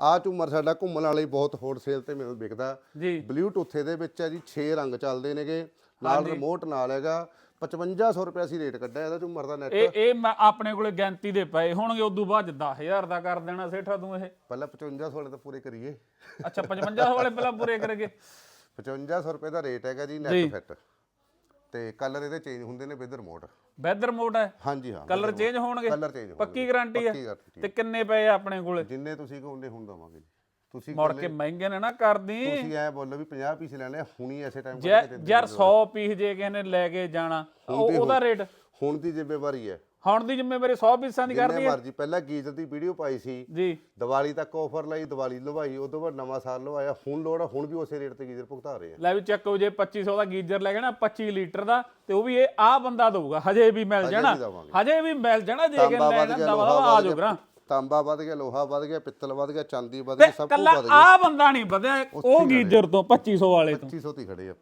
ਆ ਝੂਮਰ ਸਾਡਾ ਘੁੰਮਣ ਵਾਲੇ ਬਹੁਤ ਹੋਲਸੇਲ ਤੇ ਮੈਨੂੰ ਵਿਕਦਾ। ਜੀ। ਬਲੂਟੁੱਥ ਇਹਦੇ ਵਿੱਚ ਹੈ ਜੀ 6 ਰੰਗ ਚੱਲਦੇ ਨੇਗੇ। ਨਾਲ ਰਿਮੋਟ ਨਾਲ ਹੈਗਾ। 5500 ਰੁਪਏ ਅਸੀਂ ਰੇਟ ਕੱਢਿਆ ਇਹਦਾ ਝੂਮਰ ਦਾ ਨੈਟ ਇਹ ਇਹ ਮੈਂ ਆਪਣੇ ਕੋਲੇ ਗਿਣਤੀ ਦੇ ਪਏ। ਹੋਣਗੇ ਉਦੋਂ ਬਾਅਦ 10000 ਦਾ ਕਰ ਦੇਣਾ ਸੇਠਾ ਤੂੰ ਇਹ। ਪਹਿਲਾਂ 5500 ਵਾਲੇ ਤਾਂ ਪੂਰੇ ਕਰੀਏ। ਅੱਛਾ 55 ਵਾਲੇ ਪਹਿਲਾਂ ਪੂਰੇ ਕਰਗੇ। 5500 ਰੁਪਏ ਦਾ ਰੇਟ ਹੈਗਾ ਜੀ ਨੈਟ ਫਿੱਟ ਤੇ ਕਲਰ ਇਹਦੇ ਚੇਂਜ ਹੁੰਦੇ ਨੇ ਵਿਦ ਰਿਮੋਟ ਵੈਦਰ ਮੋਡ ਹੈ? ਹਾਂਜੀ ਹਾਂ ਕਲਰ ਚੇਂਜ ਹੋਣਗੇ? ਕਲਰ ਚੇਂਜ ਪੱਕੀ ਗਾਰੰਟੀ ਹੈ? ਪੱਕੀ guarantee ਤੇ ਕਿੰਨੇ ਪਏ ਆ ਆਪਣੇ ਕੋਲੇ? ਜਿੰਨੇ ਤੁਸੀਂ ਕਹੋਗੇ ਹੁਣ ਦਵਾਂਗੇ ਜੀ। ਤੁਸੀਂ ਮੁੜ ਕੇ ਮਹਿੰਗੇ ਨੇ ਨਾ ਕਰਦੀ ਤੁਸੀਂ ਐ ਬੋਲੋ ਵੀ 50 ਪੀਸ ਲੈਣੇ ਆ, ਹੁਣੀ ਐਸੇ ਟਾਈਮ ਜੇ ਯਾਰ 100 ਪੀਸ ਜੇ ਕਿਸੇ ਨੇ ਲੈ ਕੇ ਜਾਣਾ ਉਹ- ਉਹਦਾ ਰੇਟ ਹੁਣ ਦੀ ਜ਼ਿੰਮੇਵਾਰੀ ਹੈ। ਹੁਣ ਦੀ ਜ਼ਿੰਮੇਵਾਰੀ 100 ਪੀਸਾਂ ਦੀ ਕਰਦੀ ਜਿੰਨੇ ਹੈ। ਮਰਜ਼ੀ ਪਹਿਲਾਂ ਗੀਜ਼ਰ ਦੀ ਵੀਡੀਓ ਪਾਈ ਸੀ। ਜੀ। ਦੀਵਾਲੀ ਤੱਕ ਆਫਰ ਲਈ ਦੀਵਾਲੀ ਲਵਾਈ ਤੋਂ ਬਾਅਦ ਨਵਾਂ ਸਾਲ ਲਵਾਇਆ ਹੁਣ ਲੋੜ ਆ ਹੁਣ ਵੀ ਉਸੇ ਰੇਟ ਤੇ ਗੀਜ਼ਰ ਭੁਗਤਾ ਰਹੇ ਆ। ਲੈ ਵੀ ਚੱਕੋ ਜੇ 2500 ਦਾ ਗੀਜ਼ਰ ਲੈ ਕੇ ਨਾ 25 ਲੀਟਰ ਦਾ ਤੇ ਉਹ ਵੀ ਇਹ ਆ ਬੰਦਾ ਦਊਗਾ ਹਜੇ ਵੀ ਮਿਲ ਜਾਣਾ। ਦੇਵਾਂਗੇ। ਹਜੇ ਵੀ ਮਿਲ ਜਾਣਾ ਜੇ ਕਿ ਤਾਂਬਾ ਲੈ ਵੱਧ ਜਾਂਦਾ ਗਿਆ ਵਾ ਲੋਹਾ ਆ ਵੱਧ ਜਾਓ ਗਿਆ ਗਰਾਂ ਤਾਂਬਾ ਵੱਧ ਗਿਆ ਲੋਹਾ ਵੱਧ ਗਿਆ ਪਿੱਤਲ ਵੱਧ ਗਿਆ ਚਾਂਦੀ ਵੱਧ ਤੇ ਗਈ ਸਭ ਕੁਝ ਕੱਲਾ ਵੱਧ ਗਿਆ। ਆ ਬੰਦਾ ਨਹੀਂ ਵਧਿਆ ਉਹ ਗੀਜ਼ਰ ਤੋਂ 2500 ਵਾਲੇ ਤੋਂ। 2500 ਤੇ ਹੀ ਖੜੇ ਆ।